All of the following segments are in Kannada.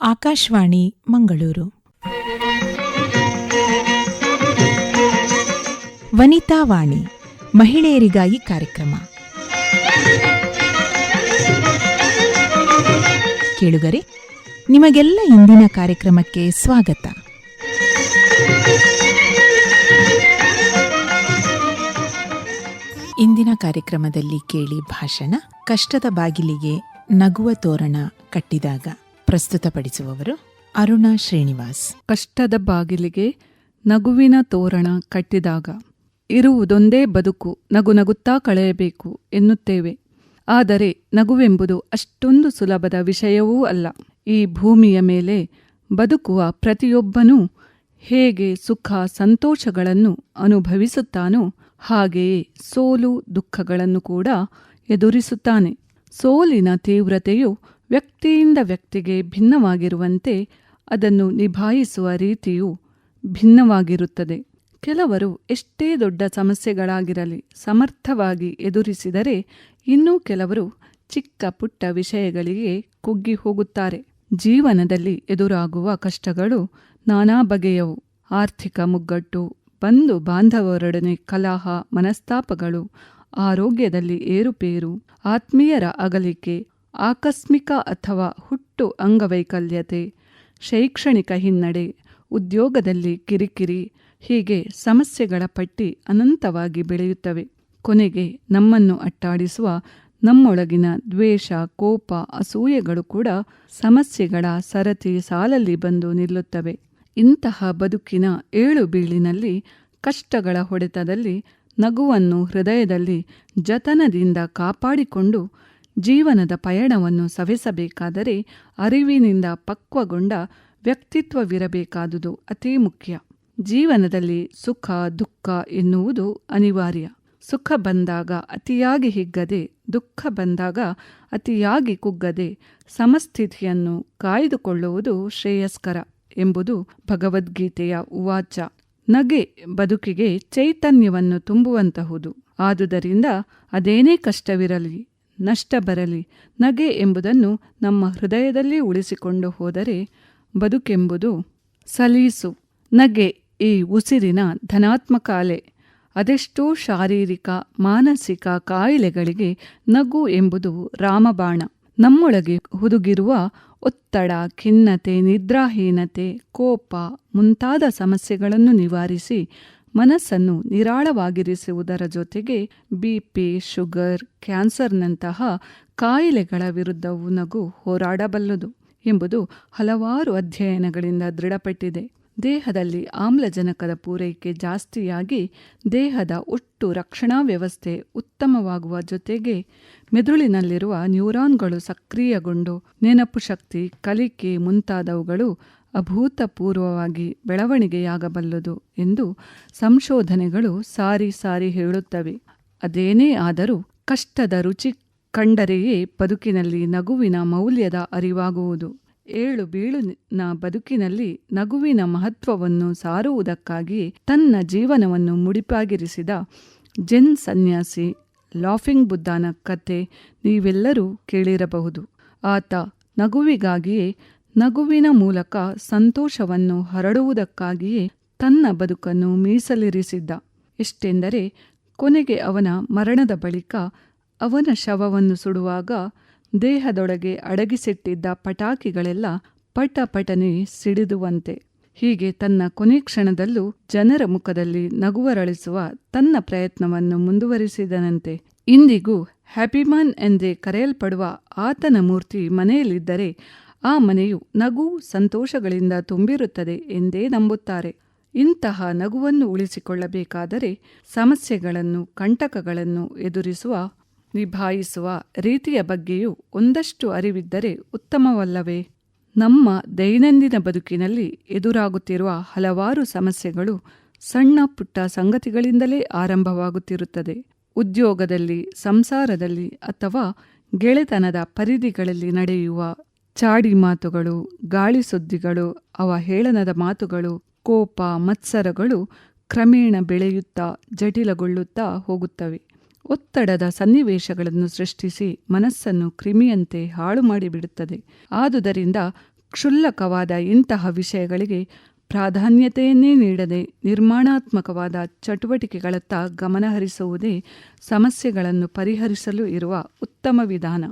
ಆಕಾಶವಾಣಿ ಮಂಗಳೂರು. ವನಿತಾ ವಾಣಿ, ಮಹಿಳೆಯರಿಗಾಗಿ ಕಾರ್ಯಕ್ರಮ. ಕೇಳುಗರೆ, ನಿಮಗೆಲ್ಲ ಇಂದಿನ ಕಾರ್ಯಕ್ರಮಕ್ಕೆ ಸ್ವಾಗತ. ಇಂದಿನ ಕಾರ್ಯಕ್ರಮದಲ್ಲಿ ಕೇಳಿ ಭಾಷಣ, ಕಷ್ಟದ ಬಾಗಿಲಿಗೆ ನಗುವ ತೋರಣ ಕಟ್ಟಿದಾಗ. ಪ್ರಸ್ತುತಪಡಿಸುವವರು ಅರುಣಾ ಶ್ರೀನಿವಾಸ್. ಕಷ್ಟದ ಬಾಗಿಲಿಗೆ ನಗುವಿನ ತೋರಣ ಕಟ್ಟಿದಾಗ ಇರುವುದೊಂದೇ ಬದುಕು ನಗು ನಗುತ್ತಾ ಕಳೆಯಬೇಕು ಎನ್ನುತ್ತೇವೆ. ಆದರೆ ನಗುವೆಂಬುದು ಅಷ್ಟೊಂದು ಸುಲಭದ ವಿಷಯವೂ ಅಲ್ಲ. ಈ ಭೂಮಿಯ ಮೇಲೆ ಬದುಕುವ ಪ್ರತಿಯೊಬ್ಬನೂ ಹೇಗೆ ಸುಖ ಸಂತೋಷಗಳನ್ನು ಅನುಭವಿಸುತ್ತಾನೋ ಹಾಗೆಯೇ ಸೋಲು ದುಃಖಗಳನ್ನು ಕೂಡ ಎದುರಿಸುತ್ತಾನೆ. ಸೋಲಿನ ತೀವ್ರತೆಯು ವ್ಯಕ್ತಿಯಿಂದ ವ್ಯಕ್ತಿಗೆ ಭಿನ್ನವಾಗಿರುವಂತೆ ಅದನ್ನು ನಿಭಾಯಿಸುವ ರೀತಿಯು ಭಿನ್ನವಾಗಿರುತ್ತದೆ. ಕೆಲವರು ಎಷ್ಟೇ ದೊಡ್ಡ ಸಮಸ್ಯೆಗಳಾಗಿರಲಿ ಸಮರ್ಥವಾಗಿ ಎದುರಿಸಿದರೆ ಇನ್ನೂ ಕೆಲವರು ಚಿಕ್ಕ ಪುಟ್ಟ ವಿಷಯಗಳಿಗೆ ಕುಗ್ಗಿ ಹೋಗುತ್ತಾರೆ. ಜೀವನದಲ್ಲಿ ಎದುರಾಗುವ ಕಷ್ಟಗಳು ನಾನಾ ಬಗೆಯವು. ಆರ್ಥಿಕ ಮುಗ್ಗಟ್ಟು, ಬಂಧು ಬಾಂಧವರೊಡನೆ ಕಲಹ, ಮನಸ್ತಾಪಗಳು, ಆರೋಗ್ಯದಲ್ಲಿ ಏರುಪೇರು, ಆತ್ಮೀಯರ ಅಗಲಿಕೆ ಆಕಸ್ಮಿಕ ಅಥವಾ ಹುಟ್ಟು ಅಂಗವೈಕಲ್ಯತೆ, ಶೈಕ್ಷಣಿಕ ಹಿನ್ನಡೆ, ಉದ್ಯೋಗದಲ್ಲಿ ಕಿರಿಕಿರಿ, ಹೀಗೆ ಸಮಸ್ಯೆಗಳ ಪಟ್ಟಿ ಅನಂತವಾಗಿ ಬೆಳೆಯುತ್ತವೆ. ಕೊನೆಗೆ ನಮ್ಮನ್ನು ಅಟ್ಟಾಡಿಸುವ ನಮ್ಮೊಳಗಿನ ದ್ವೇಷ, ಕೋಪ, ಅಸೂಯೆಗಳು ಕೂಡ ಸಮಸ್ಯೆಗಳ ಸರತಿ ಸಾಲಲ್ಲಿ ಬಂದು ನಿಲ್ಲುತ್ತವೆ. ಇಂತಹ ಬದುಕಿನ ಏಳು ಬೀಳಿನಲ್ಲಿ ಕಷ್ಟಗಳ ಹೊಡೆತದಲ್ಲಿ ನಗುವನ್ನು ಹೃದಯದಲ್ಲಿ ಜತನದಿಂದ ಕಾಪಾಡಿಕೊಂಡು ಜೀವನದ ಪಯಣವನ್ನು ಸವೆಸಬೇಕಾದರೆ ಅರಿವಿನಿಂದ ಪಕ್ವಗೊಂಡ ವ್ಯಕ್ತಿತ್ವವಿರಬೇಕಾದುದು ಅತೀ ಮುಖ್ಯ. ಜೀವನದಲ್ಲಿ ಸುಖ, ದುಃಖ ಎನ್ನುವುದು ಅನಿವಾರ್ಯ. ಸುಖ ಬಂದಾಗ ಅತಿಯಾಗಿ ಹಿಗ್ಗದೆ, ದುಃಖ ಬಂದಾಗ ಅತಿಯಾಗಿ ಕುಗ್ಗದೆ ಸಮಸ್ಥಿತಿಯನ್ನು ಕಾಯ್ದುಕೊಳ್ಳುವುದು ಶ್ರೇಯಸ್ಕರ ಎಂಬುದು ಭಗವದ್ಗೀತೆಯ ಉವಾಚ. ನಗೆ ಬದುಕಿಗೆ ಚೈತನ್ಯವನ್ನು ತುಂಬುವಂತಹುದು. ಆದುದರಿಂದ ಅದೇನೇ ಕಷ್ಟವಿರಲಿ ನಷ್ಟ ಬರಲಿ. ನಗೆ ಎಂಬುದನ್ನು ನಮ್ಮ ಹೃದಯದಲ್ಲಿ ಉಳಿಸಿಕೊಂಡು ಹೋದರೆ ಬದುಕೆಂಬುದು ಸಲೀಸು. ನಗೆ ಈ ಉಸಿರಿನ ಧನಾತ್ಮಕ ಅಲೆ ಅದೆಷ್ಟೋ ಶಾರೀರಿಕ, ಮಾನಸಿಕ ಕಾಯಿಲೆಗಳಿಗೆ ನಗು ಎಂಬುದು ರಾಮಬಾಣ. ನಮ್ಮೊಳಗೆ ಹುದುಗಿರುವ ಒತ್ತಡ, ಖಿನ್ನತೆ, ನಿದ್ರಾಹೀನತೆ, ಕೋಪ ಮುಂತಾದ ಸಮಸ್ಯೆಗಳನ್ನು ನಿವಾರಿಸಿ ಮನಸ್ಸನ್ನು ನಿರಾಳವಾಗಿರಿಸುವುದರ ಜೊತೆಗೆ ಬಿಪಿ ಶುಗರ್, ಕ್ಯಾನ್ಸರ್ನಂತಹ ಕಾಯಿಲೆಗಳ ವಿರುದ್ಧವೂ ನಗು ಹೋರಾಡಬಲ್ಲದು ಎಂಬುದು ಹಲವಾರು ಅಧ್ಯಯನಗಳಿಂದ ದೃಢಪಟ್ಟಿದೆ. ದೇಹದಲ್ಲಿ ಆಮ್ಲಜನಕದ ಪೂರೈಕೆ ಜಾಸ್ತಿಯಾಗಿ ದೇಹದ ಒಟ್ಟು ರಕ್ಷಣಾ ವ್ಯವಸ್ಥೆ ಉತ್ತಮವಾಗುವ ಜೊತೆಗೆ ಮೆದುಳಿನಲ್ಲಿರುವ ನ್ಯೂರಾನ್ಗಳು ಸಕ್ರಿಯಗೊಂಡು ನೆನಪು ಶಕ್ತಿ, ಕಲಿಕೆ ಮುಂತಾದವುಗಳು ಅಭೂತಪೂರ್ವವಾಗಿ ಬೆಳವಣಿಗೆಯಾಗಬಲ್ಲದು ಎಂದು ಸಂಶೋಧನೆಗಳು ಸಾರಿ ಸಾರಿ ಹೇಳುತ್ತವೆ. ಅದೇನೇ ಆದರೂ ಕಷ್ಟದ ರುಚಿ ಕಂಡರೆಯೇ ಬದುಕಿನಲ್ಲಿ ನಗುವಿನ ಮೌಲ್ಯದ ಅರಿವಾಗುವುದು. ಏಳು ಬೀಳುನ ಬದುಕಿನಲ್ಲಿ ನಗುವಿನ ಮಹತ್ವವನ್ನು ಸಾರುವುದಕ್ಕಾಗಿ ತನ್ನ ಜೀವನವನ್ನು ಮುಡಿಪಾಗಿರಿಸಿದ ಜೆನ್ ಸನ್ಯಾಸಿ ಲಾಫಿಂಗ್ ಬುದ್ಧನ ಕಥೆ ನೀವೆಲ್ಲರೂ ಕೇಳಿರಬಹುದು. ಆತ ನಗುವಿಗಾಗಿಯೇ ನಗುವಿನ ಮೂಲಕ ಸಂತೋಷವನ್ನು ಹರಡುವುದಕ್ಕಾಗಿಯೇ ತನ್ನ ಬದುಕನ್ನು ಮೀಸಲಿರಿಸಿದ್ದ. ಎಷ್ಟೆಂದರೆ ಕೊನೆಗೆ ಅವನ ಮರಣದ ಬಳಿಕ ಅವನ ಶವವನ್ನು ಸುಡುವಾಗ ದೇಹದೊಳಗೆ ಅಡಗಿಸಿಟ್ಟಿದ್ದ ಪಟಾಕಿಗಳೆಲ್ಲ ಪಟಪಟನೆ ಸಿಡಿದುವಂತೆ. ಹೀಗೆ ತನ್ನ ಕೊನೆ ಕ್ಷಣದಲ್ಲೂ ಜನರ ಮುಖದಲ್ಲಿ ನಗುವರಳಿಸುವ ತನ್ನ ಪ್ರಯತ್ನವನ್ನು ಮುಂದುವರಿಸಿದನಂತೆ. ಇಂದಿಗೂ ಹ್ಯಾಪಿಮಾನ್ ಎಂದೇ ಕರೆಯಲ್ಪಡುವ ಆತನ ಮೂರ್ತಿ ಮನೆಯಲ್ಲಿದ್ದರೆ ಆ ಮನೆಯು ನಗು ಸಂತೋಷಗಳಿಂದ ತುಂಬಿರುತ್ತದೆ ಎಂದೇ ನಂಬುತ್ತಾರೆ. ಇಂತಹ ನಗುವನ್ನು ಉಳಿಸಿಕೊಳ್ಳಬೇಕಾದರೆ ಸಮಸ್ಯೆಗಳನ್ನು, ಕಂಟಕಗಳನ್ನು ಎದುರಿಸುವ, ನಿಭಾಯಿಸುವ ರೀತಿಯ ಬಗ್ಗೆಯೂ ಒಂದಷ್ಟು ಅರಿವಿದ್ದರೆ ಉತ್ತಮವಲ್ಲವೇ? ನಮ್ಮ ದೈನಂದಿನ ಬದುಕಿನಲ್ಲಿ ಎದುರಾಗುತ್ತಿರುವ ಹಲವಾರು ಸಮಸ್ಯೆಗಳು ಸಣ್ಣ ಪುಟ್ಟ ಸಂಗತಿಗಳಿಂದಲೇ ಆರಂಭವಾಗುತ್ತಿರುತ್ತದೆ. ಉದ್ಯೋಗದಲ್ಲಿ, ಸಂಸಾರದಲ್ಲಿ ಅಥವಾ ಗೆಳೆತನದ ಪರಿಧಿಗಳಲ್ಲಿ ನಡೆಯುವ ಚಾಡಿ ಮಾತುಗಳು, ಗಾಳಿ ಸುದ್ದಿಗಳು ಅವಹೇಳನದ ಮಾತುಗಳು, ಕೋಪ, ಮತ್ಸರಗಳು ಕ್ರಮೇಣ ಬೆಳೆಯುತ್ತಾ, ಜಟಿಲಗೊಳ್ಳುತ್ತಾ ಹೋಗುತ್ತವೆ. ಒತ್ತಡದ ಸನ್ನಿವೇಶಗಳನ್ನು ಸೃಷ್ಟಿಸಿ ಮನಸ್ಸನ್ನು ಕ್ರಿಮಿಯಂತೆ ಹಾಳು ಮಾಡಿಬಿಡುತ್ತದೆ. ಆದುದರಿಂದ ಕ್ಷುಲ್ಲಕವಾದ ಇಂತಹ ವಿಷಯಗಳಿಗೆ ಪ್ರಾಧಾನ್ಯತೆಯನ್ನೇ ನೀಡದೆ ನಿರ್ಮಾಣಾತ್ಮಕವಾದ ಚಟುವಟಿಕೆಗಳತ್ತ ಗಮನಹರಿಸುವುದೇ ಸಮಸ್ಯೆಗಳನ್ನು ಪರಿಹರಿಸಲು ಇರುವ ಉತ್ತಮ ವಿಧಾನ.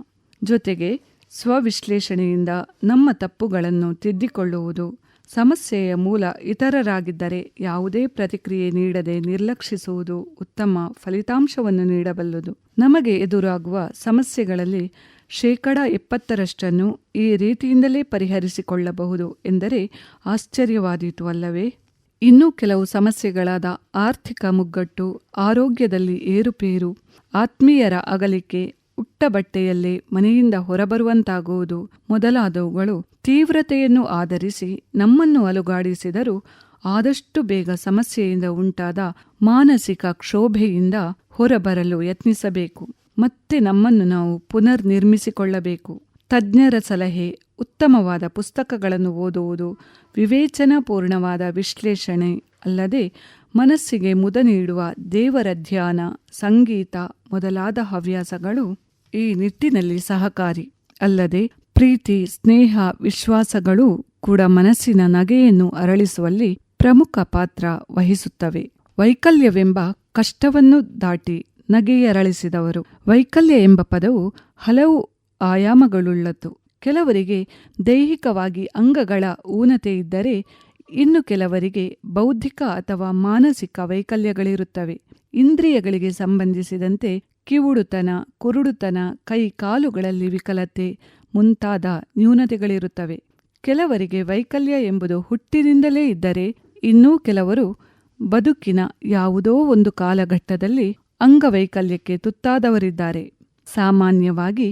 ಜೊತೆಗೆ ಸ್ವವಿಶ್ಲೇಷಣೆಯಿಂದ ನಮ್ಮ ತಪ್ಪುಗಳನ್ನು ತಿದ್ದಿಕೊಳ್ಳುವುದು ಸಮಸ್ಯೆಯ ಮೂಲ ಇತರರಾಗಿದ್ದರೆ ಯಾವುದೇ ಪ್ರತಿಕ್ರಿಯೆ ನೀಡದೆ ನಿರ್ಲಕ್ಷಿಸುವುದು ಉತ್ತಮ ಫಲಿತಾಂಶವನ್ನು ನೀಡಬಲ್ಲದು. ನಮಗೆ ಎದುರಾಗುವ ಸಮಸ್ಯೆಗಳಲ್ಲಿ ಶೇಕಡ ಎಪ್ಪತ್ತರಷ್ಟನ್ನು ಈ ರೀತಿಯಿಂದಲೇ ಪರಿಹರಿಸಿಕೊಳ್ಳಬಹುದು ಎಂದರೆ ಆಶ್ಚರ್ಯವಾದೀತು ಅಲ್ಲವೇ? ಇನ್ನೂ ಕೆಲವು ಸಮಸ್ಯೆಗಳಾದ ಆರ್ಥಿಕ ಮುಗ್ಗಟ್ಟು, ಆರೋಗ್ಯದಲ್ಲಿ ಏರುಪೇರು, ಆತ್ಮೀಯರ ಅಗಲಿಕೆ ಉಟ್ಟ ಬಟ್ಟೆಯಲ್ಲೇ ಮನೆಯಿಂದ ಹೊರಬರುವಂತಾಗುವುದು ಮೊದಲಾದವುಗಳು ತೀವ್ರತೆಯನ್ನು ಆಧರಿಸಿ ನಮ್ಮನ್ನು ಅಲುಗಾಡಿಸಿದರೂ ಆದಷ್ಟು ಬೇಗ ಸಮಸ್ಯೆಯಿಂದ ಉಂಟಾದ ಮಾನಸಿಕ ಕ್ಷೋಭೆಯಿಂದ ಹೊರಬರಲು ಯತ್ನಿಸಬೇಕು. ಮತ್ತೆ ನಮ್ಮನ್ನು ನಾವು ಪುನರ್ ನಿರ್ಮಿಸಿಕೊಳ್ಳಬೇಕು ತಜ್ಞರ ಸಲಹೆ, ಉತ್ತಮವಾದ ಪುಸ್ತಕಗಳನ್ನು ಓದುವುದು, ವಿವೇಚನಾಪೂರ್ಣವಾದ ವಿಶ್ಲೇಷಣೆ ಅಲ್ಲದೆ ಮನಸ್ಸಿಗೆ ಮುದ ನೀಡುವ ದೇವರ ಧ್ಯಾನ, ಸಂಗೀತ ಮೊದಲಾದ ಹವ್ಯಾಸಗಳು ಈ ನಿಟ್ಟಿನಲ್ಲಿ ಸಹಕಾರಿ, ಅಲ್ಲದೆ ಪ್ರೀತಿ, ಸ್ನೇಹ, ವಿಶ್ವಾಸಗಳು ಕೂಡ ಮನಸ್ಸಿನ ನಗೆಯನ್ನು ಅರಳಿಸುವಲ್ಲಿ ಪ್ರಮುಖ ಪಾತ್ರ ವಹಿಸುತ್ತವೆ. ವೈಕಲ್ಯವೆಂಬ ಕಷ್ಟವನ್ನು ದಾಟಿ ನಗೆಯರಳಿಸಿದವರು. ವೈಕಲ್ಯ ಎಂಬ ಪದವು ಹಲವು ಆಯಾಮಗಳುಳ್ಳದ್ದು. ಕೆಲವರಿಗೆ ದೈಹಿಕವಾಗಿ ಅಂಗಗಳ ಊನತೆ ಇದ್ದರೆ ಇನ್ನು ಕೆಲವರಿಗೆ ಬೌದ್ಧಿಕ ಅಥವಾ ಮಾನಸಿಕ ವೈಕಲ್ಯಗಳಿರುತ್ತವೆ. ಇಂದ್ರಿಯಗಳಿಗೆ ಸಂಬಂಧಿಸಿದಂತೆ ಕಿವುಡುತನ, ಕುರುಡುತನ, ಕೈ ಕಾಲುಗಳಲ್ಲಿ ವಿಕಲತೆ ಮುಂತಾದ ನ್ಯೂನತೆಗಳಿರುತ್ತವೆ. ಕೆಲವರಿಗೆ ವೈಕಲ್ಯ ಎಂಬುದು ಹುಟ್ಟಿನಿಂದಲೇ ಇದ್ದರೆ ಇನ್ನೂ ಕೆಲವರು ಬದುಕಿನ ಯಾವುದೋ ಒಂದು ಕಾಲಘಟ್ಟದಲ್ಲಿ ಅಂಗವೈಕಲ್ಯಕ್ಕೆ ತುತ್ತಾದವರಿದ್ದಾರೆ. ಸಾಮಾನ್ಯವಾಗಿ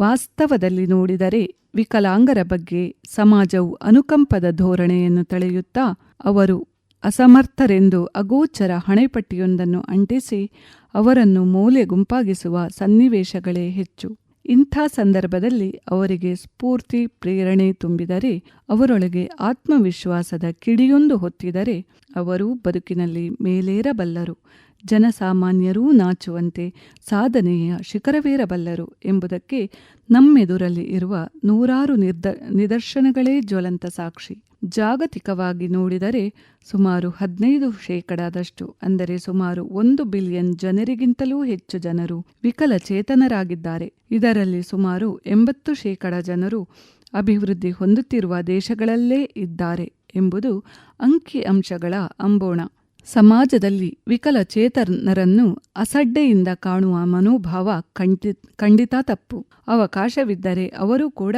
ವಾಸ್ತವದಲ್ಲಿ ನೋಡಿದರೆ ವಿಕಲಾಂಗರ ಬಗ್ಗೆ ಸಮಾಜವು ಅನುಕಂಪದ ಧೋರಣೆಯನ್ನು ತಳೆಯುತ್ತಾ ಅವರು ಅಸಮರ್ಥರೆಂದು ಅಗೋಚರ ಹಣೆಪಟ್ಟಿಯೊಂದನ್ನು ಅಂಟಿಸಿ ಅವರನ್ನು ಮೌಲ್ಯ ಗುಂಪಾಗಿಸುವ ಸನ್ನಿವೇಶಗಳೇ ಹೆಚ್ಚು. ಇಂಥ ಸಂದರ್ಭದಲ್ಲಿ ಅವರಿಗೆ ಸ್ಫೂರ್ತಿ, ಪ್ರೇರಣೆ ತುಂಬಿದರೆ, ಅವರೊಳಗೆ ಆತ್ಮವಿಶ್ವಾಸದ ಕಿಡಿಯೊಂದು ಹೊತ್ತಿದರೆ, ಅವರೂ ಬದುಕಿನಲ್ಲಿ ಮೇಲೇರಬಲ್ಲರು. ಜನಸಾಮಾನ್ಯರೂ ನಾಚುವಂತೆ ಸಾಧನೆಯ ಶಿಖರವೇರಬಲ್ಲರು ಎಂಬುದಕ್ಕೆ ನಮ್ಮೆದುರಲ್ಲಿ ಇರುವ ನೂರಾರು ನಿರ್ದ, ನಿದರ್ಶನಗಳೇ ಜ್ವಲಂತ ಸಾಕ್ಷಿ. ಜಾಗತಿಕವಾಗಿ ನೋಡಿದರೆ ಸುಮಾರು ಹದಿನೈದು ಶೇಕಡಾದಷ್ಟು, ಅಂದರೆ ಸುಮಾರು ಒಂದು ಬಿಲಿಯನ್ ಜನರಿಗಿಂತಲೂ ಹೆಚ್ಚು ಜನರು ವಿಕಲಚೇತನರಾಗಿದ್ದಾರೆ. ಇದರಲ್ಲಿ ಸುಮಾರು ಎಂಬತ್ತು ಶೇಕಡ ಜನರು ಅಭಿವೃದ್ಧಿ ಹೊಂದುತ್ತಿರುವ ದೇಶಗಳಲ್ಲೇ ಇದ್ದಾರೆ ಎಂಬುದು ಅಂಕಿ ಅಂಶಗಳ ಅಂಬೋಣ. ಸಮಾಜದಲ್ಲಿ ವಿಕಲಚೇತನರನ್ನು ಅಸಡ್ಡೆಯಿಂದ ಕಾಣುವ ಮನೋಭಾವ ಖಂಡಿ, ಖಂಡಿತ ತಪ್ಪು. ಅವಕಾಶವಿದ್ದರೆ ಅವರು ಕೂಡ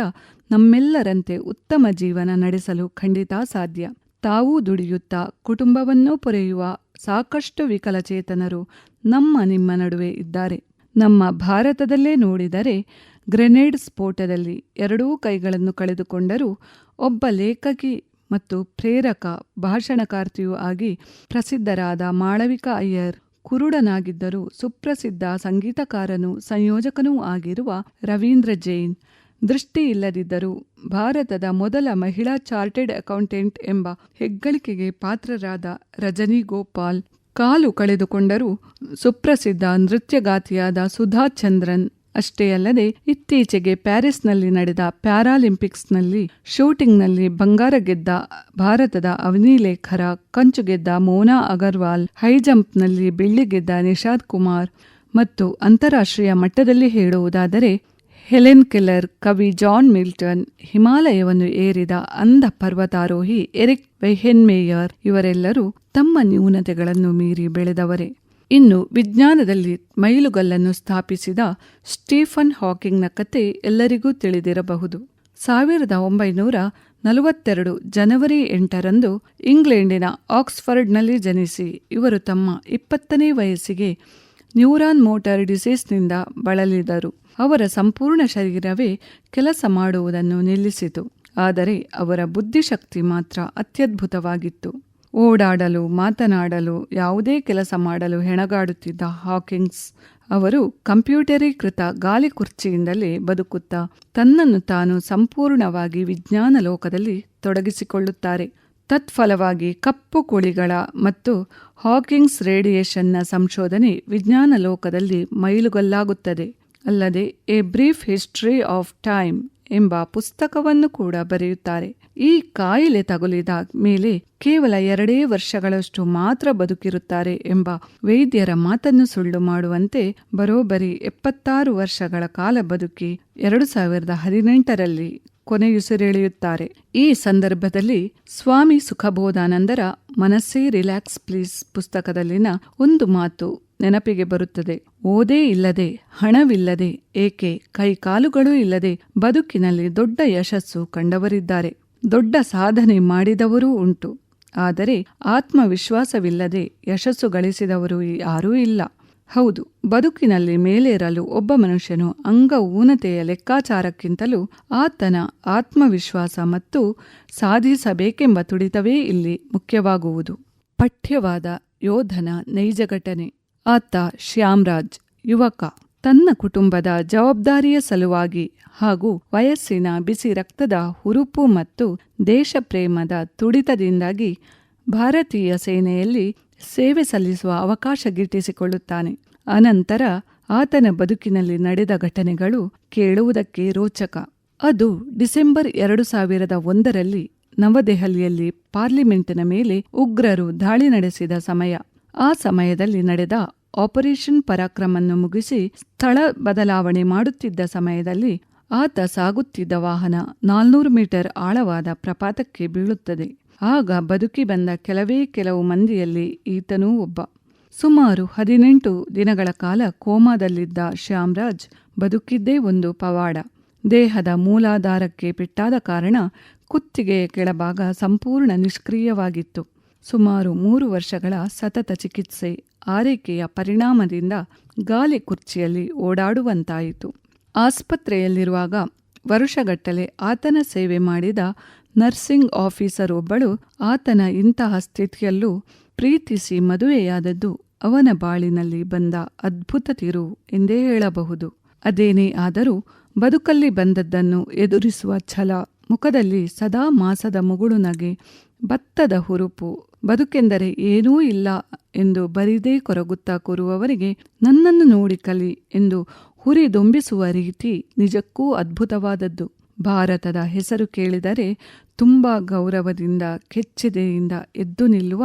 ನಮ್ಮೆಲ್ಲರಂತೆ ಉತ್ತಮ ಜೀವನ ನಡೆಸಲು ಖಂಡಿತ ಸಾಧ್ಯ. ತಾವೂ ದುಡಿಯುತ್ತಾ ಕುಟುಂಬವನ್ನೂ ಪೊರೆಯುವ ಸಾಕಷ್ಟು ವಿಕಲಚೇತನರು ನಮ್ಮ ನಿಮ್ಮ ನಡುವೆ ಇದ್ದಾರೆ. ನಮ್ಮ ಭಾರತದಲ್ಲೇ ನೋಡಿದರೆ ಗ್ರೆನೇಡ್ ಸ್ಫೋಟದಲ್ಲಿ ಎರಡೂ ಕೈಗಳನ್ನು ಕಳೆದುಕೊಂಡರೂ ಒಬ್ಬ ಲೇಖಕಿ ಮತ್ತು ಪ್ರೇರಕ, ಭಾಷಣಕಾರ್ತಿಯೂ ಆಗಿ ಪ್ರಸಿದ್ಧರಾದ ಮಾಳವಿಕಾ ಅಯ್ಯರ್. ಕುರುಡನಾಗಿದ್ದರೂ ಸುಪ್ರಸಿದ್ಧ ಸಂಗೀತಕಾರನೂ ಸಂಯೋಜಕನೂ ಆಗಿರುವ ರವೀಂದ್ರ ಜೈನ್. ದೃಷ್ಟಿ ಇಲ್ಲದಿದ್ದರೂ ಭಾರತದ ಮೊದಲ ಮಹಿಳಾ ಚಾರ್ಟೆಡ್ ಅಕೌಂಟೆಂಟ್ ಎಂಬ ಹೆಗ್ಗಳಿಕೆಗೆ ಪಾತ್ರರಾದ ರಜನಿ ಗೋಪಾಲ್. ಕಾಲು ಕಳೆದುಕೊಂಡರೂ ಸುಪ್ರಸಿದ್ಧ ನೃತ್ಯಗಾತಿಯಾದ ಸುಧಾ ಚಂದ್ರನ್. ಅಷ್ಟೇ ಅಲ್ಲದೆ ಇತ್ತೀಚೆಗೆ ಪ್ಯಾರಿಸ್ನಲ್ಲಿ ನಡೆದ ಪ್ಯಾರಾಲಿಂಪಿಕ್ಸ್ನಲ್ಲಿ ಶೂಟಿಂಗ್ನಲ್ಲಿ ಬಂಗಾರ ಗೆದ್ದ ಭಾರತದ ಅವನಿಲೇಖರ ಕಂಚು ಗೆದ್ದ ಮೋನಾ ಅಗರ್ವಾಲ್ ಹೈಜಂಪ್ನಲ್ಲಿ ಬೆಳ್ಳಿ ಗೆದ್ದ ನಿಷಾದ್ ಕುಮಾರ್ ಮತ್ತು ಅಂತಾರಾಷ್ಟ್ರೀಯ ಮಟ್ಟದಲ್ಲಿ ಹೇಳುವುದಾದರೆ ಹೆಲೆನ್ ಕೆಲ್ಲರ್, ಕವಿ ಜಾನ್ ಮಿಲ್ಟನ್, ಹಿಮಾಲಯವನ್ನು ಏರಿದ ಅಂಧ ಪರ್ವತಾರೋಹಿ ಎರಿಕ್ ವೆಹೆನ್ಮೇಯರ್ ಇವರೆಲ್ಲರೂ ತಮ್ಮ ನ್ಯೂನತೆಗಳನ್ನು ಮೀರಿ ಬೆಳೆದವರೇ. ಇನ್ನು ವಿಜ್ಞಾನದಲ್ಲಿ ಮೈಲುಗಲ್ಲನ್ನು ಸ್ಥಾಪಿಸಿದ ಸ್ಟೀಫನ್ ಹಾಕಿಂಗ್ನ ಕತೆ ಎಲ್ಲರಿಗೂ ತಿಳಿದಿರಬಹುದು. ಸಾವಿರದ ಒಂಬೈನೂರ ನಲವತ್ತೆರಡು ಜನವರಿ ಎಂಟರಂದು ಇಂಗ್ಲೆಂಡಿನ ಆಕ್ಸ್ಫರ್ಡ್ನಲ್ಲಿ ಜನಿಸಿ, ಇವರು ತಮ್ಮ ಇಪ್ಪತ್ತನೇ ವಯಸ್ಸಿಗೆ ನ್ಯೂರಾನ್ ಮೋಟಾರ್ ಡಿಸೀಸ್ನಿಂದ ಬಳಲಿದರು. ಅವರ ಸಂಪೂರ್ಣ ಶರೀರವೇ ಕೆಲಸ ಮಾಡುವುದನ್ನು ನಿಲ್ಲಿಸಿತು, ಆದರೆ ಅವರ ಬುದ್ಧಿಶಕ್ತಿ ಮಾತ್ರ ಅತ್ಯದ್ಭುತವಾಗಿತ್ತು. ಓಡಾಡಲು, ಮಾತನಾಡಲು, ಯಾವುದೇ ಕೆಲಸ ಮಾಡಲು ಹೆಣಗಾಡುತ್ತಿದ್ದ ಹಾಕಿಂಗ್ಸ್ ಅವರು ಕಂಪ್ಯೂಟರೀಕೃತ ಗಾಲಿ ಕುರ್ಚಿಯಿಂದಲೇ ಬದುಕುತ್ತಾ ತನ್ನನ್ನು ತಾನು ಸಂಪೂರ್ಣವಾಗಿ ವಿಜ್ಞಾನ ಲೋಕದಲ್ಲಿ ತೊಡಗಿಸಿಕೊಳ್ಳುತ್ತಾರೆ. ತತ್ಫಲವಾಗಿ ಕಪ್ಪು ಕುಳಿಗಳ ಮತ್ತು ಹಾಕಿಂಗ್ಸ್ ರೇಡಿಯೇಷನ್ನ ಸಂಶೋಧನೆ ವಿಜ್ಞಾನ ಲೋಕದಲ್ಲಿ ಮೈಲುಗಲ್ಲಾಗುತ್ತದೆ. ಅಲ್ಲದೆ a brief history of time ಎಂಬ ಪುಸ್ತಕವನ್ನು ಕೂಡ ಬರೆಯುತ್ತಾರೆ. ಈ ಕಾಯಿಲೆ ತಗುಲಿದ ಮೇಲೆ ಕೇವಲ ಎರಡೇ ವರ್ಷಗಳಷ್ಟು ಮಾತ್ರ ಬದುಕಿರುತ್ತಾರೆ ಎಂಬ ವೈದ್ಯರ ಮಾತನ್ನು ಸುಳ್ಳು ಮಾಡುವಂತೆ ಬರೋಬ್ಬರಿ ಎಪ್ಪತ್ತಾರು ವರ್ಷಗಳ ಕಾಲ ಬದುಕಿ ಎರಡು ಸಾವಿರದ ಹದಿನೆಂಟರಲ್ಲಿ ಕೊನೆಯುಸಿರೆಳೆಯುತ್ತಾರೆ. ಈ ಸಂದರ್ಭದಲ್ಲಿ ಸ್ವಾಮಿ ಸುಖಬೋಧಾನಂದರ ಮನಸ್ಸೇ ರಿಲ್ಯಾಕ್ಸ್ ಪ್ಲೀಸ್ ಪುಸ್ತಕದಲ್ಲಿನ ಒಂದು ಮಾತು ನೆನಪಿಗೆ ಬರುತ್ತದೆ. ಓದೇ ಇಲ್ಲದೆ, ಹಣವಿಲ್ಲದೆ, ಏಕೆ ಕೈಕಾಲುಗಳೂ ಇಲ್ಲದೆ ಬದುಕಿನಲ್ಲಿ ದೊಡ್ಡ ಯಶಸ್ಸು ಕಂಡವರಿದ್ದಾರೆ. ದೊಡ್ಡ ಸಾಧನೆ ಮಾಡಿದವರೂ ಉಂಟು. ಆದರೆ ಆತ್ಮವಿಶ್ವಾಸವಿಲ್ಲದೆ ಯಶಸ್ಸು ಗಳಿಸಿದವರು ಯಾರೂ ಇಲ್ಲ. ಹೌದು, ಬದುಕಿನಲ್ಲಿ ಮೇಲೇರಲು ಒಬ್ಬ ಮನುಷ್ಯನು ಅಂಗ ಊನತೆಯ ಲೆಕ್ಕಾಚಾರಕ್ಕಿಂತಲೂ ಆತನ ಆತ್ಮವಿಶ್ವಾಸ ಮತ್ತು ಸಾಧಿಸಬೇಕೆಂಬ ತುಡಿತವೇ ಇಲ್ಲಿ ಮುಖ್ಯವಾಗುವುದು. ಪಠ್ಯವಾದ ಯೋಧನ ನೈಜ ಘಟನೆ. ಆತ ಶ್ಯಾಮ್ರಾಜ್, ಯುವಕ. ತನ್ನ ಕುಟುಂಬದ ಜವಾಬ್ದಾರಿಯ ಸಲುವಾಗಿ ಹಾಗೂ ವಯಸ್ಸಿನ ಬಿಸಿ ರಕ್ತದ ಹುರುಪು ಮತ್ತು ದೇಶಪ್ರೇಮದ ತುಡಿತದಿಂದಾಗಿ ಭಾರತೀಯ ಸೇನೆಯಲ್ಲಿ ಸೇವೆ ಸಲ್ಲಿಸುವ ಅವಕಾಶ ಗಿಟ್ಟಿಸಿಕೊಳ್ಳುತ್ತಾನೆ. ಅನಂತರ ಆತನ ಬದುಕಿನಲ್ಲಿ ನಡೆದ ಘಟನೆಗಳು ಕೇಳುವುದಕ್ಕೆ ರೋಚಕ. ಅದು ಡಿಸೆಂಬರ್ ಎರಡು ಸಾವಿರದ ಒಂದರಲ್ಲಿ ನವದೆಹಲಿಯಲ್ಲಿ ಪಾರ್ಲಿಮೆಂಟಿನ ಮೇಲೆ ಉಗ್ರರು ದಾಳಿ ನಡೆಸಿದ ಸಮಯ. ಆ ಸಮಯದಲ್ಲಿ ನಡೆದ ಆಪರೇಷನ್ ಪರಾಕ್ರಮನ್ನು ಮುಗಿಸಿ ಸ್ಥಳ ಬದಲಾವಣೆ ಮಾಡುತ್ತಿದ್ದ ಸಮಯದಲ್ಲಿ ಆತ ಸಾಗುತ್ತಿದ್ದ ವಾಹನ ನಾಲ್ನೂರು ಮೀಟರ್ ಆಳವಾದ ಪ್ರಪಾತಕ್ಕೆ ಬೀಳುತ್ತದೆ. ಆಗ ಬದುಕಿ ಬಂದ ಕೆಲವೇ ಕೆಲವು ಮಂದಿಯಲ್ಲಿ ಈತನೂ ಒಬ್ಬ. ಸುಮಾರು ಹದಿನೆಂಟು ದಿನಗಳ ಕಾಲ ಕೋಮಾದಲ್ಲಿದ್ದ ಶ್ಯಾಮ್ರಾಜ್ ಬದುಕಿದ್ದೇ ಒಂದು ಪವಾಡ. ದೇಹದ ಮೂಲಾಧಾರಕ್ಕೆ ಪೆಟ್ಟಾದ ಕಾರಣ ಕುತ್ತಿಗೆಯ ಕೆಳಭಾಗ ಸಂಪೂರ್ಣ ನಿಷ್ಕ್ರಿಯವಾಗಿತ್ತು. ಸುಮಾರು ಮೂರು ವರ್ಷಗಳ ಸತತ ಚಿಕಿತ್ಸೆ ಆರೈಕೆಯ ಪರಿಣಾಮದಿಂದ ಗಾಲಿ ಕುರ್ಚಿಯಲ್ಲಿ ಓಡಾಡುವಂತಾಯಿತು. ಆಸ್ಪತ್ರೆಯಲ್ಲಿರುವಾಗ ವರುಷಗಟ್ಟಲೆ ಆತನ ಸೇವೆ ಮಾಡಿದ ನರ್ಸಿಂಗ್ ಆಫೀಸರ್ ಒಬ್ಬಳು ಆತನ ಇಂತಹ ಸ್ಥಿತಿಯಲ್ಲೂ ಪ್ರೀತಿಸಿ ಮದುವೆಯಾದದ್ದು ಅವನ ಬಾಳಿನಲ್ಲಿ ಬಂದ ಅದ್ಭುತ ತಿರು ಎಂದೇ ಹೇಳಬಹುದು. ಅದೇನೇ ಆದರೂ ಬದುಕಲ್ಲಿ ಬಂದದ್ದನ್ನು ಎದುರಿಸುವ ಛಲ ಮುಖದಲ್ಲಿ ಸದಾ ಮಾಸದ ಮುಗುಳುನಗೆ ಭತ್ತದ ಹುರುಪು ಬದುಕೆಂದರೆ ಏನೂ ಇಲ್ಲ ಎಂದು ಬರಿದೇ ಕೊರಗುತ್ತಾ ಕೂರುವವರಿಗೆ ನನ್ನನ್ನು ನೋಡಿ ಕಲಿ ಎಂದು ಹುರಿದೊಂಬಿಸುವ ರೀತಿ ನಿಜಕ್ಕೂ ಅದ್ಭುತವಾದದ್ದು. ಭಾರತದ ಹೆಸರು ಕೇಳಿದರೆ ತುಂಬಾ ಗೌರವದಿಂದ, ಕೆಚ್ಚಿದೆಯಿಂದ ಎದ್ದು ನಿಲ್ಲುವ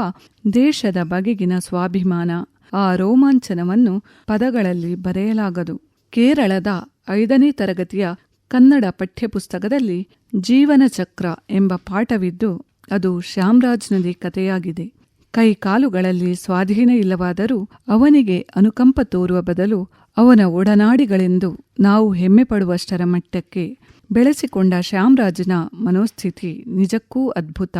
ದೇಶದ ಬಗೆಗಿನ ಸ್ವಾಭಿಮಾನ. ಆ ರೋಮಾಂಚನವನ್ನು ಪದಗಳಲ್ಲಿ ಬರೆಯಲಾಗದು. ಕೇರಳದ ಐದನೇ ತರಗತಿಯ ಕನ್ನಡ ಪಠ್ಯಪುಸ್ತಕದಲ್ಲಿ ಜೀವನ ಚಕ್ರ ಎಂಬ ಪಾಠವಿದ್ದು ಅದು ಶ್ಯಾಮ್ರಾಜ್ನದೇ ಕಥೆಯಾಗಿದೆ. ಕೈ ಕಾಲುಗಳಲ್ಲಿ ಸ್ವಾಧೀನ ಇಲ್ಲವಾದರೂ ಅವನಿಗೆ ಅನುಕಂಪ ತೋರುವ ಬದಲು ಅವನ ಒಡನಾಡಿಗಳೆಂದು ನಾವು ಹೆಮ್ಮೆ ಪಡುವಷ್ಟರ ಮಟ್ಟಕ್ಕೆ ಬೆಳೆಸಿಕೊಂಡ ಶ್ಯಾಮ್ರಾಜ್ನ ಮನೋಸ್ಥಿತಿ ನಿಜಕ್ಕೂ ಅದ್ಭುತ,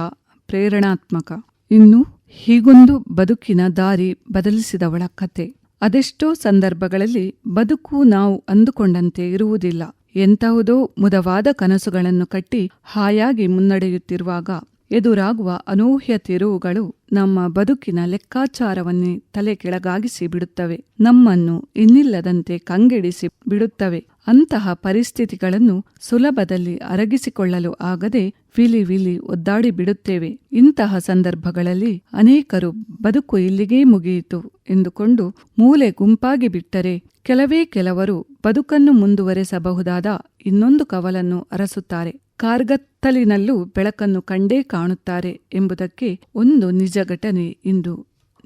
ಪ್ರೇರಣಾತ್ಮಕ. ಇನ್ನು ಹೀಗೊಂದು ಬದುಕಿನ ದಾರಿ ಬದಲಿಸಿದವಳ ಕತೆ. ಅದೆಷ್ಟೋ ಸಂದರ್ಭಗಳಲ್ಲಿ ಬದುಕು ನಾವು ಅಂದುಕೊಂಡಂತೆ ಇರುವುದಿಲ್ಲ. ಎಂತಹುದೋ ಮುದವಾದ ಕನಸುಗಳನ್ನು ಕಟ್ಟಿ ಹಾಯಾಗಿ ಮುನ್ನಡೆಯುತ್ತಿರುವಾಗ ಎದುರಾಗುವ ಅನೂಹ್ಯ ತಿರುವುಗಳು ನಮ್ಮ ಬದುಕಿನ ಲೆಕ್ಕಾಚಾರವನ್ನೇ ತಲೆ ಕೆಳಗಾಗಿಸಿ ಬಿಡುತ್ತವೆ. ನಮ್ಮನ್ನು ಇನ್ನಿಲ್ಲದಂತೆ ಕಂಗೆಡಿಸಿ ಬಿಡುತ್ತವೆ. ಅಂತಹ ಪರಿಸ್ಥಿತಿಗಳನ್ನು ಸುಲಭದಲ್ಲಿ ಅರಗಿಸಿಕೊಳ್ಳಲು ಆಗದೆ ವಿಲಿ ವಿಲಿ ಒದ್ದಾಡಿ ಬಿಡುತ್ತೇವೆ. ಇಂತಹ ಸಂದರ್ಭಗಳಲ್ಲಿ ಅನೇಕರು ಬದುಕು ಇಲ್ಲಿಗೇ ಮುಗಿಯಿತು ಎಂದುಕೊಂಡು ಮೂಲೆ ಗುಂಪಾಗಿ ಬಿಟ್ಟರೆ ಕೆಲವೇ ಕೆಲವರು ಬದುಕನ್ನು ಮುಂದುವರೆಸಬಹುದಾದ ಇನ್ನೊಂದು ಕವಲನ್ನು ಅರಸುತ್ತಾರೆ. ಕಾರ್ಗತ್ತಲಿನಲ್ಲೂ ಬೆಳಕನ್ನು ಕಂಡೇ ಕಾಣುತ್ತಾರೆ ಎಂಬುದಕ್ಕೆ ಒಂದು ನಿಜ ಘಟನೆ ಇಂದು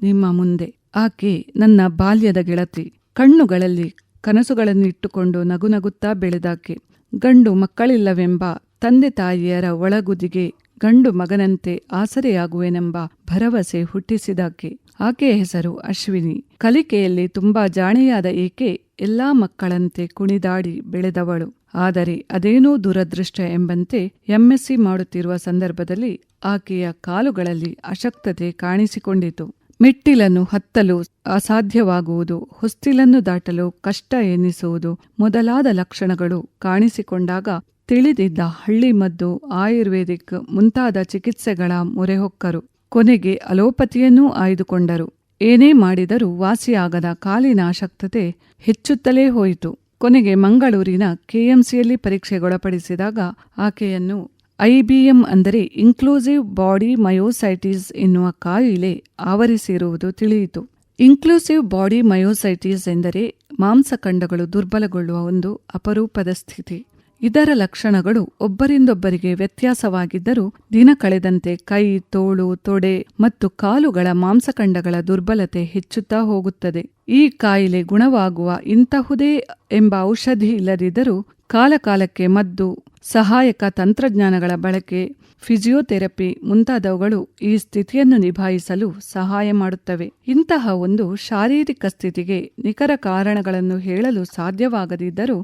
ನಿಮ್ಮ ಮುಂದೆ. ಆಕೆ ನನ್ನ ಬಾಲ್ಯದ ಗೆಳತಿ. ಕಣ್ಣುಗಳಲ್ಲಿ ಕನಸುಗಳನ್ನಿಟ್ಟುಕೊಂಡು ನಗುನಗುತ್ತಾ ಬೆಳೆದಾಕೆ. ಗಂಡು ಮಕ್ಕಳಿಲ್ಲವೆಂಬ ತಂದೆ ತಾಯಿಯರ ಒಳಗುದಿಗೆ ಗಂಡು ಮಗನಂತೆ ಆಸರೆಯಾಗುವೆನೆಂಬ ಭರವಸೆ ಹುಟ್ಟಿಸಿದಾಕೆ. ಆಕೆಯ ಹೆಸರು ಅಶ್ವಿನಿ. ಕಲಿಕೆಯಲ್ಲಿ ತುಂಬಾ ಜಾಣೆಯಾದ ಏಕೆ ಎಲ್ಲಾ ಮಕ್ಕಳಂತೆ ಕುಣಿದಾಡಿ ಬೆಳೆದವಳು. ಆದರೆ ಅದೇನೋ ದುರದೃಷ್ಟ ಎಂಬಂತೆ ಎಂಎಸ್ಸಿ ಮಾಡುತ್ತಿರುವ ಸಂದರ್ಭದಲ್ಲಿ ಆಕೆಯ ಕಾಲುಗಳಲ್ಲಿ ಅಶಕ್ತತೆ ಕಾಣಿಸಿಕೊಂಡಿತು. ಮೆಟ್ಟಿಲನ್ನು ಹತ್ತಲು ಅಸಾಧ್ಯವಾಗುವುದು, ಹೊಸ್ತಿಲನ್ನು ದಾಟಲು ಕಷ್ಟ ಎನ್ನಿಸುವುದು ಮೊದಲಾದ ಲಕ್ಷಣಗಳು ಕಾಣಿಸಿಕೊಂಡಾಗ ತಿಳಿದಿದ್ದ ಹಳ್ಳಿ ಮದ್ದು ಆಯುರ್ವೇದಿಕ್ ಮುಂತಾದ ಚಿಕಿತ್ಸೆಗಳ ಮೊರೆಹೊಕ್ಕರು. ಕೊನೆಗೆ ಅಲೋಪತಿಯನ್ನೂ ಆಯ್ದುಕೊಂಡರು. ಏನೇ ಮಾಡಿದರೂ ವಾಸಿಯಾಗದ ಕಾಲಿನ ಆಶಕ್ತತೆ ಹೆಚ್ಚುತ್ತಲೇ ಹೋಯಿತು. ಕೊನೆಗೆ ಮಂಗಳೂರಿನ ಕೆಎಂಸಿಯಲ್ಲಿ ಪರೀಕ್ಷೆಗೊಳಪಡಿಸಿದಾಗ ಆಕೆಯನ್ನು ಐಬಿಎಂ ಅಂದರೆ ಇನ್ಕ್ಲೂಸಿವ್ ಬಾಡಿ ಮಯೋಸೈಟಿಸ್ ಎನ್ನುವ ಕಾಯಿಲೆ ಆವರಿಸಿರುವುದು ತಿಳಿಯಿತು. ಇನ್ಕ್ಲೂಸಿವ್ ಬಾಡಿ ಮಯೋಸೈಟಿಸ್ ಎಂದರೆ ಮಾಂಸಖಂಡಗಳು ದುರ್ಬಲಗೊಳ್ಳುವ ಒಂದು ಅಪರೂಪದ ಸ್ಥಿತಿ. ಇದರ ಲಕ್ಷಣಗಳು ಒಬ್ಬರಿಂದೊಬ್ಬರಿಗೆ ವ್ಯತ್ಯಾಸವಾಗಿದ್ದರೂ ದಿನ ಕಳೆದಂತೆ ಕೈ, ತೋಳು, ತೊಡೆ ಮತ್ತು ಕಾಲುಗಳ ಮಾಂಸಖಂಡಗಳ ದುರ್ಬಲತೆ ಹೆಚ್ಚುತ್ತಾ ಹೋಗುತ್ತದೆ. ಈ ಕಾಯಿಲೆ ಗುಣವಾಗುವ ಇಂತಹುದೇ ಎಂಬ ಔಷಧಿ ಇಲ್ಲದಿದ್ದರೂ ಕಾಲಕಾಲಕ್ಕೆ ಮದ್ದು, ಸಹಾಯಕ ತಂತ್ರಜ್ಞಾನಗಳ ಬಳಕೆ ಫಿಜಿಯೋಥೆರಪಿ ಮುಂತಾದವುಗಳು ಈ ಸ್ಥಿತಿಯನ್ನು ನಿಭಾಯಿಸಲು ಸಹಾಯ ಮಾಡುತ್ತವೆ. ಇಂತಹ ಒಂದು ಶಾರೀರಿಕ ಸ್ಥಿತಿಗೆ ನಿಖರ ಕಾರಣಗಳನ್ನು ಹೇಳಲು ಸಾಧ್ಯವಾಗದಿದ್ದರೂ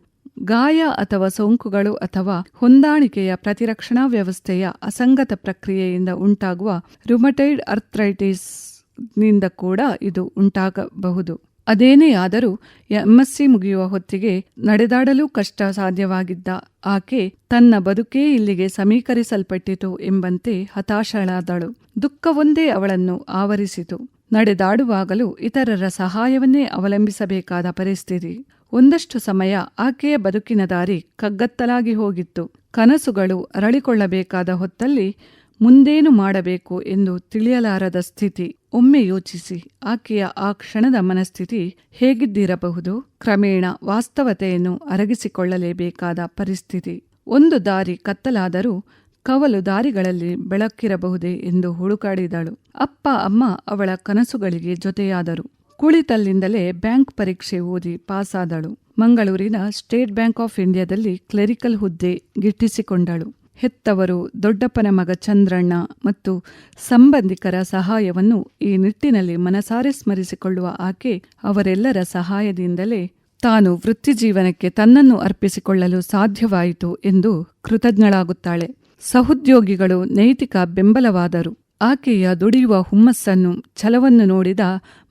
ಗಾಯ ಅಥವಾ ಸೋಂಕುಗಳು ಅಥವಾ ಹೊಂದಾಣಿಕೆಯ ಪ್ರತಿರಕ್ಷಣಾ ವ್ಯವಸ್ಥೆಯ ಅಸಂಗತ ಪ್ರಕ್ರಿಯೆಯಿಂದ ಉಂಟಾಗುವ ರುಮಟೈಡ್ ಅರ್ಥ್ರೈಟಿಸ್ನಿಂದ ಕೂಡ ಇದು ಉಂಟಾಗಬಹುದು. ಅದೇನೇ ಆದರೂ ಎಂಎಸ್ಸಿ ಮುಗಿಯುವ ಹೊತ್ತಿಗೆ ನಡೆದಾಡಲು ಕಷ್ಟ ಸಾಧ್ಯವಾಗಿದ್ದ ಆಕೆ ತನ್ನ ಬದುಕೇ ಇಲ್ಲಿಗೆ ಸಮೀಕರಿಸಲ್ಪಟ್ಟಿತು ಎಂಬಂತೆ ಹತಾಶಳಾದಳು. ದುಃಖವೊಂದೇ ಅವಳನ್ನು ಆವರಿಸಿತು. ನಡೆದಾಡುವಾಗಲೂ ಇತರರ ಸಹಾಯವನ್ನೇ ಅವಲಂಬಿಸಬೇಕಾದ ಪರಿಸ್ಥಿತಿ. ಒಂದಷ್ಟು ಸಮಯ ಆಕೆಯ ಬದುಕಿನ ದಾರಿ ಕಗ್ಗತ್ತಲಾಗಿ ಹೋಗಿತ್ತು. ಕನಸುಗಳು ಅರಳಿಕೊಳ್ಳಬೇಕಾದ ಹೊತ್ತಲ್ಲಿ ಮುಂದೇನು ಮಾಡಬೇಕು ಎಂದು ತಿಳಿಯಲಾರದ ಸ್ಥಿತಿ. ಒಮ್ಮೆ ಯೋಚಿಸಿ ಆಕೆಯ ಆ ಕ್ಷಣದ ಮನಸ್ಥಿತಿ ಹೇಗಿದ್ದಿರಬಹುದು? ಕ್ರಮೇಣ ವಾಸ್ತವತೆಯನ್ನು ಅರಗಿಸಿಕೊಳ್ಳಲೇಬೇಕಾದ ಪರಿಸ್ಥಿತಿ. ಒಂದು ದಾರಿ ಕತ್ತಲಾದರೂ ಕವಲು ದಾರಿಗಳಲ್ಲಿ ಬೆಳಕಿರಬಹುದೇ ಎಂದು ಹುಡುಕಾಡಿದಳು. ಅಪ್ಪ, ಅಮ್ಮ ಅವಳ ಕನಸುಗಳಿಗೆ ಜೊತೆಯಾದರು. ಕುಳಿತಲ್ಲಿಂದಲೇ ಬ್ಯಾಂಕ್ ಪರೀಕ್ಷೆ ಓದಿ ಪಾಸಾದಳು. ಮಂಗಳೂರಿನ ಸ್ಟೇಟ್ ಬ್ಯಾಂಕ್ ಆಫ್ ಇಂಡಿಯಾದಲ್ಲಿ ಕ್ಲೆರಿಕಲ್ ಹುದ್ದೆ ಗಿಟ್ಟಿಸಿಕೊಂಡಳು. ಹೆತ್ತವರು ದೊಡ್ಡಪ್ಪನ ಮಗ ಚಂದ್ರಣ್ಣ ಮತ್ತು ಸಂಬಂಧಿಕರ ಸಹಾಯವನ್ನು ಈ ನಿಟ್ಟಿನಲ್ಲಿ ಮನಸಾರೆ ಸ್ಮರಿಸಿಕೊಳ್ಳುವ ಆಕೆ ಅವರೆಲ್ಲರ ಸಹಾಯದಿಂದಲೇ ತಾನು ವೃತ್ತಿಜೀವನಕ್ಕೆ ತನ್ನನ್ನು ಅರ್ಪಿಸಿಕೊಳ್ಳಲು ಸಾಧ್ಯವಾಯಿತು ಎಂದು ಕೃತಜ್ಞಳಾಗುತ್ತಾಳೆ. ಸಹೋದ್ಯೋಗಿಗಳು ನೈತಿಕ ಬೆಂಬಲವಾದರು. ಆಕೆಯ ದುಡಿಯುವ ಹುಮ್ಮಸ್ಸನ್ನು, ಛಲವನ್ನು ನೋಡಿದ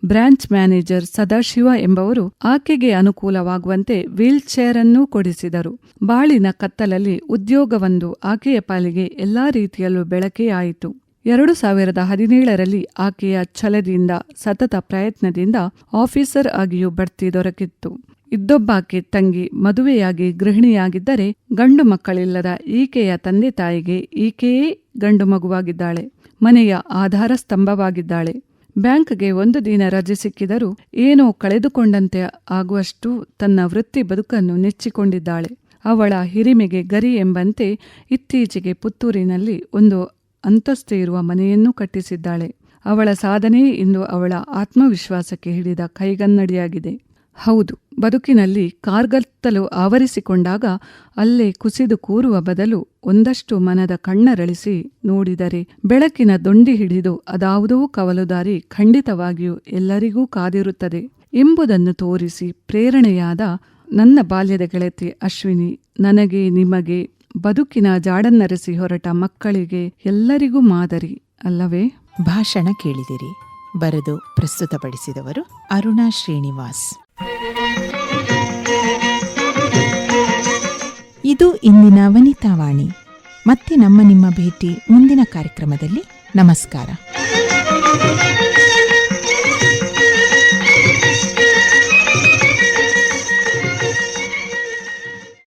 ಬ್ರಾಂಚ್ ಮ್ಯಾನೇಜರ್ ಸದಾಶಿವ ಎಂಬವರು ಆಕೆಗೆ ಅನುಕೂಲವಾಗುವಂತೆ ವೀಲ್ಚೇರ್ ಅನ್ನೂ ಕೊಡಿಸಿದರು. ಬಾಳಿನ ಕತ್ತಲಲ್ಲಿ ಉದ್ಯೋಗವೊಂದು ಆಕೆಯ ಪಾಲಿಗೆ ಎಲ್ಲಾ ರೀತಿಯಲ್ಲೂ ಬೆಳಕೆಯಾಯಿತು. ಎರಡು ಸಾವಿರದ ಹದಿನೇಳರಲ್ಲಿ ಆಕೆಯ ಛಲದಿಂದ, ಸತತ ಪ್ರಯತ್ನದಿಂದ ಆಫೀಸರ್ ಆಗಿಯೂ ಬಡ್ತಿ ದೊರಕಿತ್ತು. ಇದ್ದೊಬ್ಬಾಕೆ ತಂಗಿ ಮದುವೆಯಾಗಿ ಗೃಹಿಣಿಯಾಗಿದ್ದರೆ ಗಂಡು ಮಕ್ಕಳಿಲ್ಲದ ಈಕೆಯ ತಂದೆ ತಾಯಿಗೆ ಈಕೆಯೇ ಗಂಡು ಮಗುವಾಗಿದ್ದಾಳೆ. ಮನೆಯ ಆಧಾರ ಸ್ತಂಭವಾಗಿದ್ದಾಳೆ ಬ್ಯಾಂಕ್ಗೆ ಒಂದು ದಿನ ರಜೆ ಸಿಕ್ಕಿದರೂ ಏನೋ ಕಳೆದುಕೊಂಡಂತೆ ಆಗುವಷ್ಟು ತನ್ನ ವೃತ್ತಿ ಬದುಕನ್ನು ನೆಚ್ಚಿಕೊಂಡಿದ್ದಾಳೆ. ಅವಳ ಹಿರಿಮೆಗೆ ಗರಿ ಎಂಬಂತೆ ಇತ್ತೀಚೆಗೆ ಪುತ್ತೂರಿನಲ್ಲಿ ಒಂದು ಅಂತಸ್ತು ಇರುವ ಮನೆಯನ್ನೂ ಕಟ್ಟಿಸಿದ್ದಾಳೆ. ಅವಳ ಸಾಧನೆ ಇಂದು ಅವಳ ಆತ್ಮವಿಶ್ವಾಸಕ್ಕೆ ಹಿಡಿದ ಕೈಗನ್ನಡಿಯಾಗಿದೆ. ಹೌದು, ಬದುಕಿನಲ್ಲಿ ಕಾರ್ಗತ್ತಲು ಆವರಿಸಿಕೊಂಡಾಗ ಅಲ್ಲೇ ಕುಸಿದು ಕೂರುವ ಬದಲು ಒಂದಷ್ಟು ಮನದ ಕಣ್ಣರಳಿಸಿ ನೋಡಿದರೆ ಬೆಳಕಿನ ದೊಂಡಿ ಹಿಡಿದು ಅದಾವುದೋ ಕವಲುದಾರಿ ಖಂಡಿತವಾಗಿಯೂ ಎಲ್ಲರಿಗೂ ಕಾದಿರುತ್ತದೆ ಎಂಬುದನ್ನು ತೋರಿಸಿ ಪ್ರೇರಣೆಯಾದ ನನ್ನ ಬಾಲ್ಯದ ಗೆಳತಿ ಅಶ್ವಿನಿ, ನನಗೆ ನಿಮಗೆ ಬದುಕಿನ ಜಾಡನ್ನರಸಿ ಹೊರಟ ಮಕ್ಕಳಿಗೆ ಎಲ್ಲರಿಗೂ ಮಾದರಿ, ಅಲ್ಲವೇ? ಭಾಷಣ ಕೇಳಿದಿರಿ. ಬರೆದು ಪ್ರಸ್ತುತಪಡಿಸಿದವರು ಅರುಣಾ ಶ್ರೀನಿವಾಸ್. ಇದು ಇಂದಿನ ವನಿತಾವಾಣಿ. ಮತ್ತೆ ನಮ್ಮ ನಿಮ್ಮ ಭೇಟಿ ಮುಂದಿನ ಕಾರ್ಯಕ್ರಮದಲ್ಲಿ. ನಮಸ್ಕಾರ.